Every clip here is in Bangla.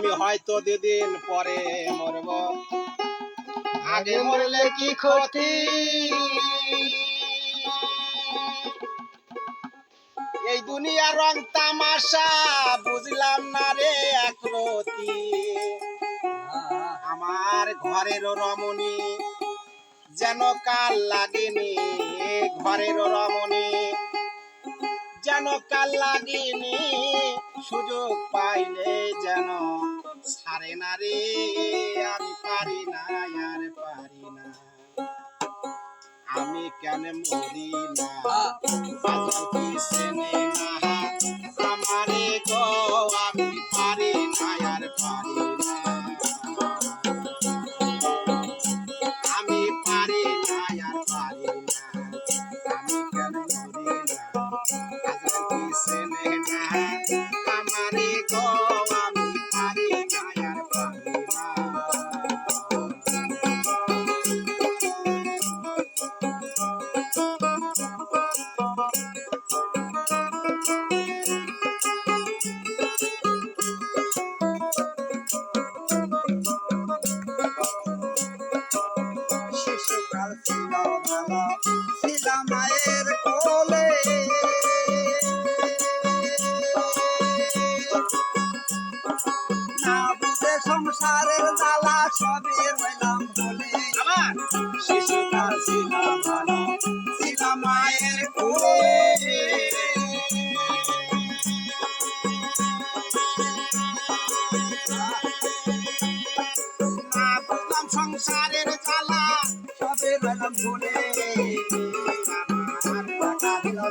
আমি হয়তো দুদিন পরে মরব। আগে মরলে কি ক্ষতি? এই দুনিয়ার রং তামাশা, বুঝলাম না রে একরতি আমার ঘরের রমণী, যেন কাল লাগেনি ঘরের রমণী। যেন কাল লাগেনি সুযোগ পাইলে যেন সারে না রে, আমি পারি না আর পারি না। আমি কেন মরি না? আমারে গো ছিল ভালো মায়ের কোলে না বুঝে সংসারের জ্বালা সবই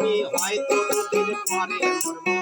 আমি হয়তো দুদিন পরে মরবো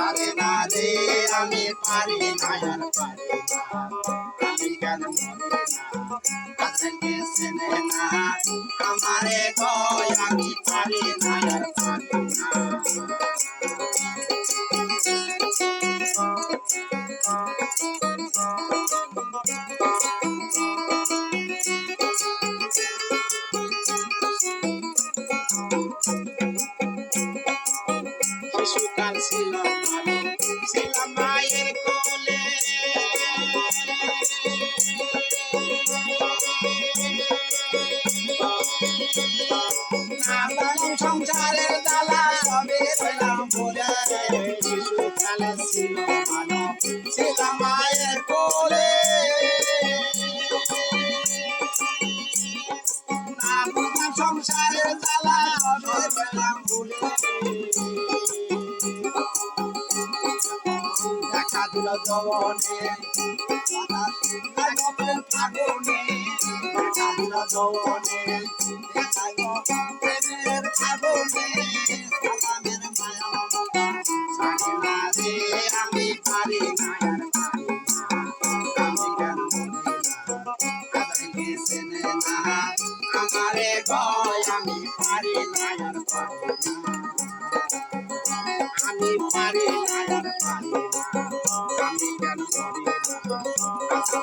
সারে না রে, আমি পারি না, আর পারি না। আমি কেন কাছে গেছে না, আমারে কয় আমি পারি না, আর মায়ের কোলে। সংসারের জ্বালা সবে ছিলাম ছিলাম জবনে দেখা দিল জবনে প্রেমের ফাগুনে সালামের মায়া আমি পারি না আমি কেন আমারে কয়, আমি পারি না আর পারি না।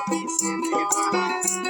পারি না